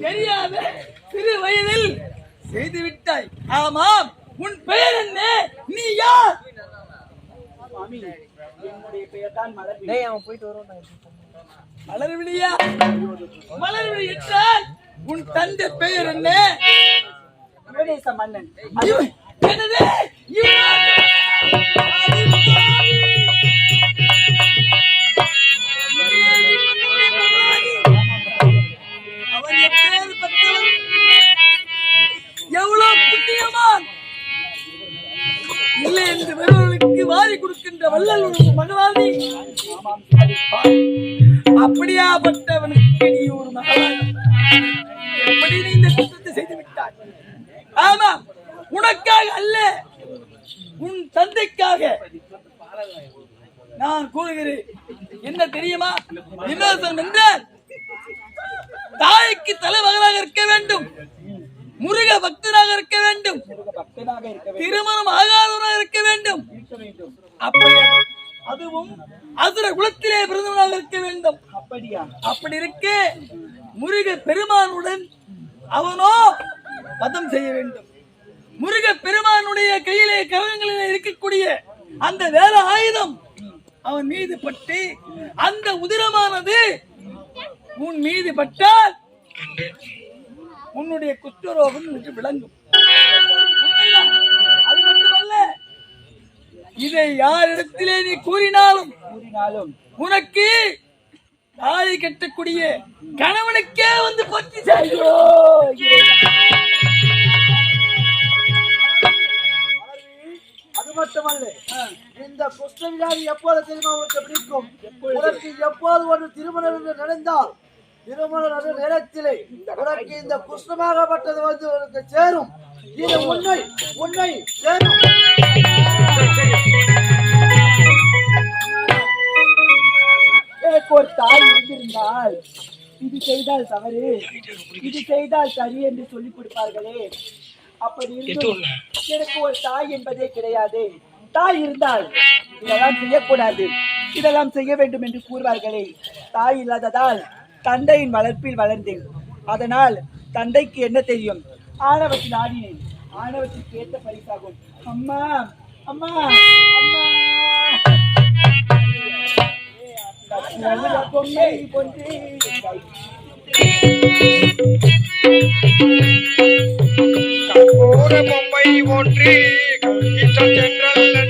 தெரியாத சிறு வயதில் செய்து விட்டாய் ஆமாம் உன் பெயர் என்ன? நீ யார்? என்னுடைய பெயர் தான் மலர்வி டேய் அவன் போயிட்டு வருவான் மலர்விழியா? மலர்விழி என்றால் உன் தந்தை பெயர் என்ன? மன்னன். என்னது? அப்படியாப்பட்டவனுக்கு நீ ஒரு மகளாக எப்படி நீ இந்த குற்றத்தை செய்து விட்டாய்? ஆமா உனக்காக அல்ல உன் தந்தைக்காக நான் கூறுகிறேன். என்ன தெரியுமா? விமர்சனம் என்றால் தாய்க்கு தலைமகனாக இருக்க வேண்டும் முருக பக்தனாக இருக்க வேண்டும் திருமணம் ஆகாதவனாக இருக்க வேண்டும். இருக்க வேண்டும் அப்படி அதுவும் அசுர குலத்திலே பிறந்தவனாக இருக்க வேண்டும். அப்படியா? அப்படி இருக்க முருக பெருமானுடன் அவனோ வதம் செய்ய வேண்டும். முருக பெருமானுடைய கையிலே கரங்களிலே இருக்கக்கூடிய அந்த வேற ஆயுதம் அவன் மீது பட்டு அந்த உதிரமானது உன் மீது பட்டால் உன்னுடைய குஷ்டரோகம் என்று விளங்கும். இதை யாரிடத்திலே நீ கூறினாலும் கூறினாலும் உனக்கு தாலி கட்டக்கூடிய கணவனுக்கே வந்து பற்றி செய்யோ அது மட்டுமல்ல இந்த குஷ்டவியாதி எப்போது தெரியுமா உனக்கு பிடிக்கும் உனக்கு எப்போது ஒரு திருமணம் என்று நடந்தால் திருமண நேரத்திலே உனக்கு இந்த குஷ்டமாகப்பட்டது வந்து உனக்கு சேரும். இது உண்மை உண்மை சேரும் எனக்கு ஒரு தாய் இருந்திருந்தால் இது செய்தால் தவறு. இது செய்தால் சரி என்று சொல்லிக் கொடுப்பார்களே. அப்படி இருந்தும் எனக்கு ஒரு தாய் என்பதே கிடையாது. தாய் இருந்தால் இதெல்லாம் செய்யக்கூடாது. இதெல்லாம் செய்ய வேண்டும் என்று கூறுவார்களே. தாய் இல்லாததால் தந்தையின் வளர்ப்பில் வளர்ந்தேன். அதனால் தந்தைக்கு என்ன தெரியும்? ஆணவத்தில் ஆடினேன் ஆணவத்துக்கு ஏற்ற பரிசாகும். அம்மா அம்மா அம்மா. பொம்மை பொன்று பொம்மை ஒன்று கல்கின்ற சென்றல்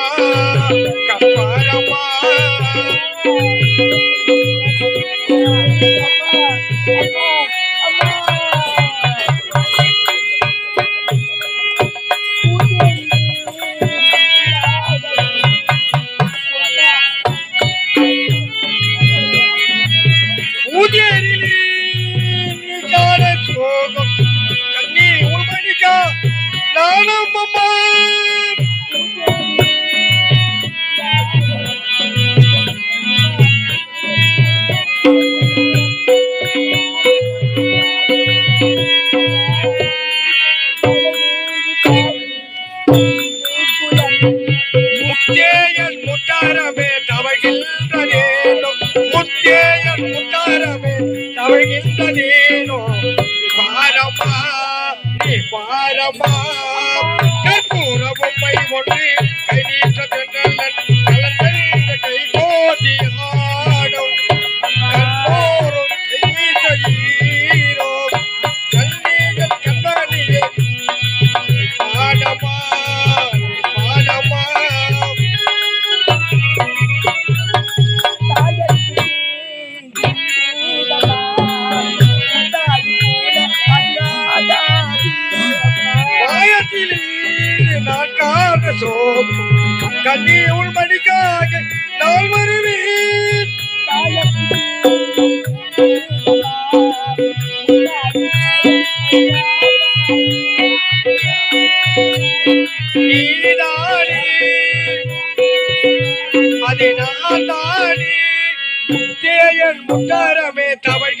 முத்தேயன் முத்தாரமே தவழ்கின்றதேனோ பாரமா நீ பாரமா. கற்பூர பொம்மை ஒன்று கை முட்டாரமே தவழ்கி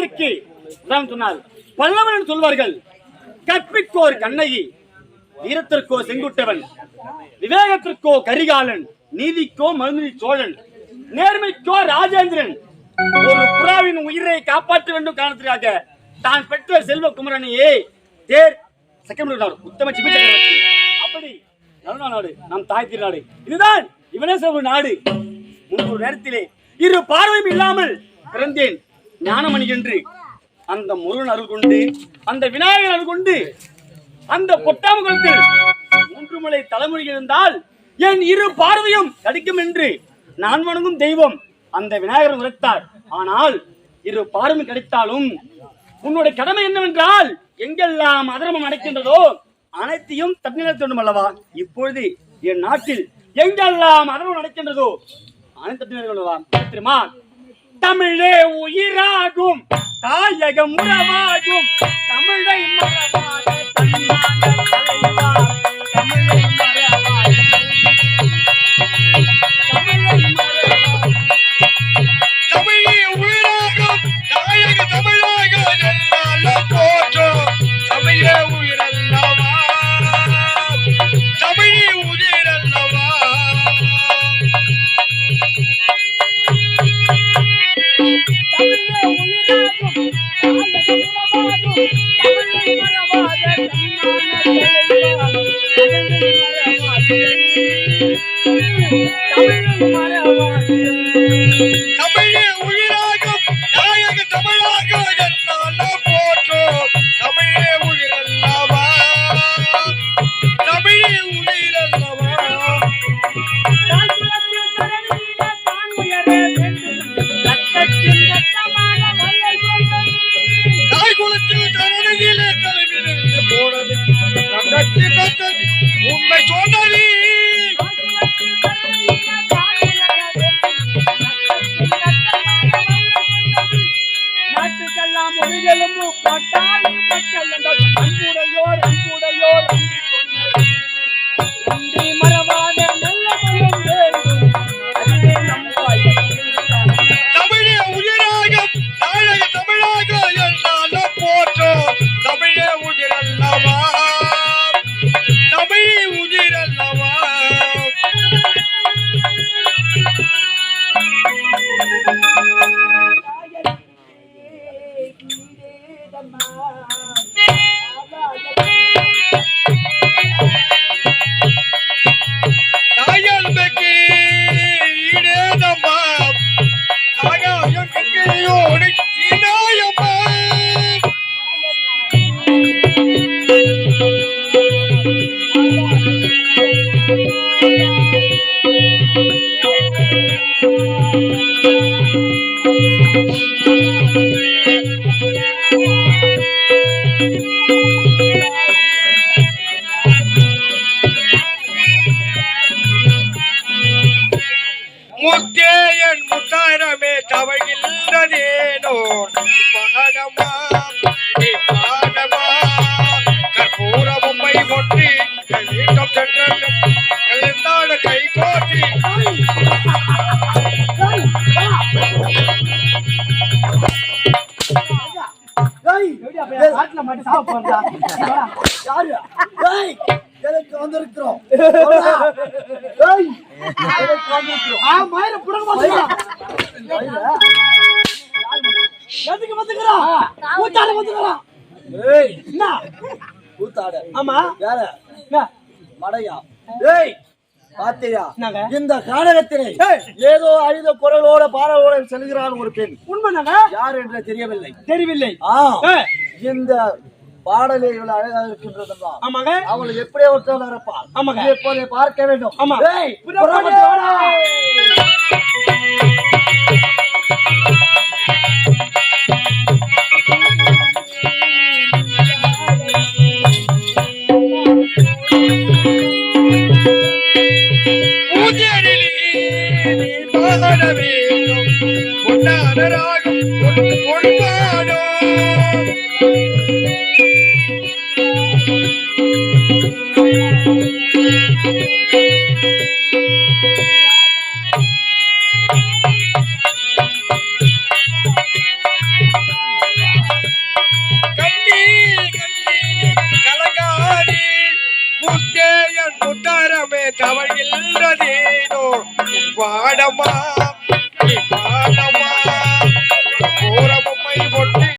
ஓவியத்திற்கு சொன்னால் பல்லவன் சொல்வார்கள் கற்பிக்கோர் கண்ணகி வீரத்திற்கோ செங்குட்டவன் விவேகத்திற்கோ கரிகாலன் நீதிக்கோ மருந்தி சோழன் நேர்மைக்கோ ராஜேந்திரன். ஒரு புறாவின் உயிரை காப்பாற்ற வேண்டும் காரணத்திற்காக தான் பெற்ற செல்வ குமரனையே தேர் செகண்ட் உத்தம சிபி அப்படி நாடு நம் தாய் திருநாடு இதுதான் இவனே ஒரு நாடு. முன்பு நேரத்திலே இரு பார்வையும் இல்லாமல் பிறந்தேன். ஞானமணி என்று அந்த முருகன் அருள் கொண்டு அந்த விநாயகர் அருள் கொண்டு அந்த பொட்டாமகுளத்தில் மூன்று மலை தலைமொழி இருந்தால் என் இரு பார்வையும் கிடைக்கும் என்று நான் வணங்கும் தெய்வம் அந்த விநாயகர் உரைத்தார். ஆனால் இரு பார்வையும் கிடைத்தாலும் உன்னுடைய கடமை என்னவென்றால் எங்கெல்லாம் அதர்மம் நடக்கின்றதோ அனைத்தையும் தன்னிலை வேண்டும் அல்லவா? இப்பொழுது என் நாட்டில் எங்கெல்லாம் அதர்மம் நடக்கின்றதோ அனைத்து தன்னிலை அல்லவா? தெரியுமா தமிழே உயிராகும் தாயகம் உறவாகும் தமிழை மரபாக தன்மான தலைவா. தமிழை மறவாத. எதுக்கு வந்துக்கிறான் கூத்தாட ஏய் என்ன கூத்தாட ஆமா யார மடையா ஏய் பாத்தியா இந்த காலகத்திலே ஏதோ அழுத குரலோட பாடலோட செல்கிறான் ஒரு பெண் உண்மைதாங்க யார் என்று தெரியவில்லை தெரியவில்லை இந்த பாடலை இவ்வளவு அழகாக இருக்கின்றது ஆமாங்க. அவளை எப்படி ஒருத்தவள் இருப்பாள் ஆமாங்க இப்போதை பார்க்க வேண்டும் ஆமா Let it all